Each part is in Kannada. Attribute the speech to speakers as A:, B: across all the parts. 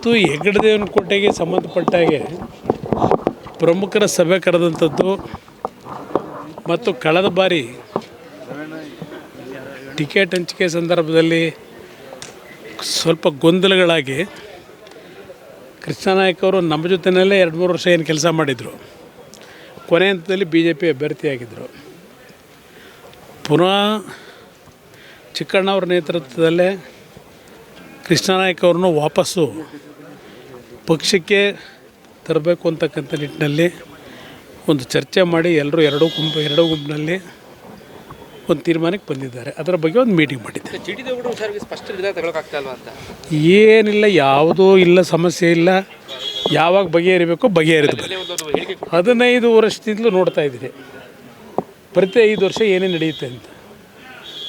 A: ಇವತ್ತು ಹೆಗ್ಗಡದೇವನ ಕೋಟೆಗೆ ಸಂಬಂಧಪಟ್ಟ ಹಾಗೆ ಪ್ರಮುಖರ ಸಭೆ ಕರೆದಂಥದ್ದು ಮತ್ತು ಕಳೆದ ಬಾರಿ ಟಿಕೆಟ್ ಹಂಚಿಕೆ ಸಂದರ್ಭದಲ್ಲಿ ಸ್ವಲ್ಪ ಗೊಂದಲಗಳಾಗಿ ಕೃಷ್ಣನಾಯಕ್ ಅವರು ನಮ್ಮ ಜೊತೆಯಲ್ಲೇ ಎರಡು ಮೂರು ವರ್ಷ ಏನು ಕೆಲಸ ಮಾಡಿದರು. ಕೊನೆ ಹಂತದಲ್ಲಿ ಬಿ ಜೆ ಪಿ ಅಭ್ಯರ್ಥಿಯಾಗಿದ್ದರು ಪುನಃ ಚಿಕ್ಕಣ್ಣವ್ರ ನೇತೃತ್ವದಲ್ಲೇ ಕೃಷ್ಣನಾಯಕ್ ಅವ್ರನ್ನೂ ವಾಪಸ್ಸು ಪಕ್ಷಕ್ಕೆ ತರಬೇಕು ಅಂತಕ್ಕಂಥ ನಿಟ್ಟಿನಲ್ಲಿ ಒಂದು ಚರ್ಚೆ ಮಾಡಿ ಎಲ್ಲರೂ ಎರಡೂ ಗುಂಪು ಎರಡೂ ಗುಂಪಿನಲ್ಲಿ ಒಂದು ತೀರ್ಮಾನಕ್ಕೆ ಬಂದಿದ್ದಾರೆ. ಅದರ ಬಗ್ಗೆ ಒಂದು ಮೀಟಿಂಗ್ ಮಾಡಿದ್ದೆ. ಏನಿಲ್ಲ ಯಾವುದೂ ಇಲ್ಲ ಸಮಸ್ಯೆ ಇಲ್ಲ. ಯಾವಾಗ ಬಗೆಹರಿಬೇಕು ಬಗೆಹರಿದು ಹದಿನೈದು ವರ್ಷದಿಂದಲೂ ನೋಡ್ತಾ ಇದ್ದೀನಿ ಪ್ರತಿ ಐದು ವರ್ಷ ಏನೇ ನಡೆಯುತ್ತೆ ಅಂತ.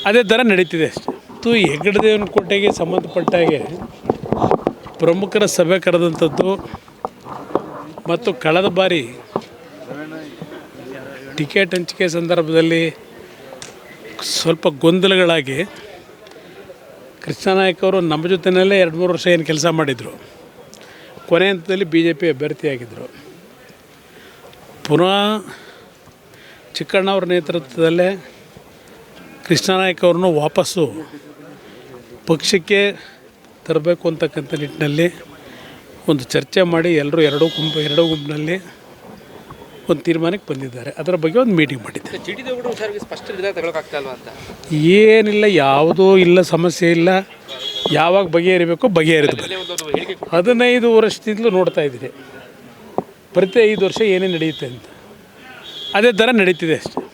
A: ಅದೇ ಥರ ನಡೀತಿದೆ ಅಷ್ಟೆ. ಮತ್ತು ಹೆಗ್ಗಡದೇವನ ಕೋಟೆಗೆ ಸಂಬಂಧಪಟ್ಟ ಹಾಗೆ ಪ್ರಮುಖರ ಸಭೆ ಕರೆದಂಥದ್ದು ಮತ್ತು ಕಳೆದ ಬಾರಿ ಟಿಕೆಟ್ ಹಂಚಿಕೆ ಸಂದರ್ಭದಲ್ಲಿ ಸ್ವಲ್ಪ ಗೊಂದಲಗಳಾಗಿ ಕೃಷ್ಣನಾಯಕ್ ಅವರು ನಮ್ಮ ಜೊತೆಯಲ್ಲೇ ಎರಡು ಮೂರು ವರ್ಷ ಏನು ಕೆಲಸ ಮಾಡಿದರು. ಕೊನೆ ಹಂತದಲ್ಲಿ ಬಿ ಜೆ ಪಿ ಅಭ್ಯರ್ಥಿಯಾಗಿದ್ದರು ಪುನಃ ಚಿಕ್ಕಣ್ಣವ್ರ ನೇತೃತ್ವದಲ್ಲೇ ಕೃಷ್ಣನಾಯಕ್ ಅವ್ರನ್ನೂ ವಾಪಸ್ಸು ಪಕ್ಷಕ್ಕೆ ತರಬೇಕು ಅಂತಕ್ಕಂಥ ನಿಟ್ಟಿನಲ್ಲಿ ಒಂದು ಚರ್ಚೆ ಮಾಡಿ ಎಲ್ಲರೂ ಎರಡೂ ಗುಂಪು ಎರಡೂ ಗುಂಪಿನಲ್ಲಿ ಒಂದು ತೀರ್ಮಾನಕ್ಕೆ ಬಂದಿದ್ದಾರೆ. ಅದರ ಬಗ್ಗೆ ಒಂದು ಮೀಟಿಂಗ್ ಮಾಡಿದ್ದೆ. ಏನಿಲ್ಲ ಯಾವುದೂ ಇಲ್ಲ ಸಮಸ್ಯೆ ಇಲ್ಲ. ಯಾವಾಗ ಬಗೆಹರಿಬೇಕು ಬಗೆಹರಿದು ಹದಿನೈದು ವರ್ಷದಿಂದಲೂ ನೋಡ್ತಾ ಇದ್ದೀನಿ. ಪ್ರತಿ ಐದು ವರ್ಷ ಏನೇ ನಡೆಯುತ್ತೆ ಅಂತ. ಅದೇ ಥರ ನಡೀತಿದೆ ಅಷ್ಟೆ.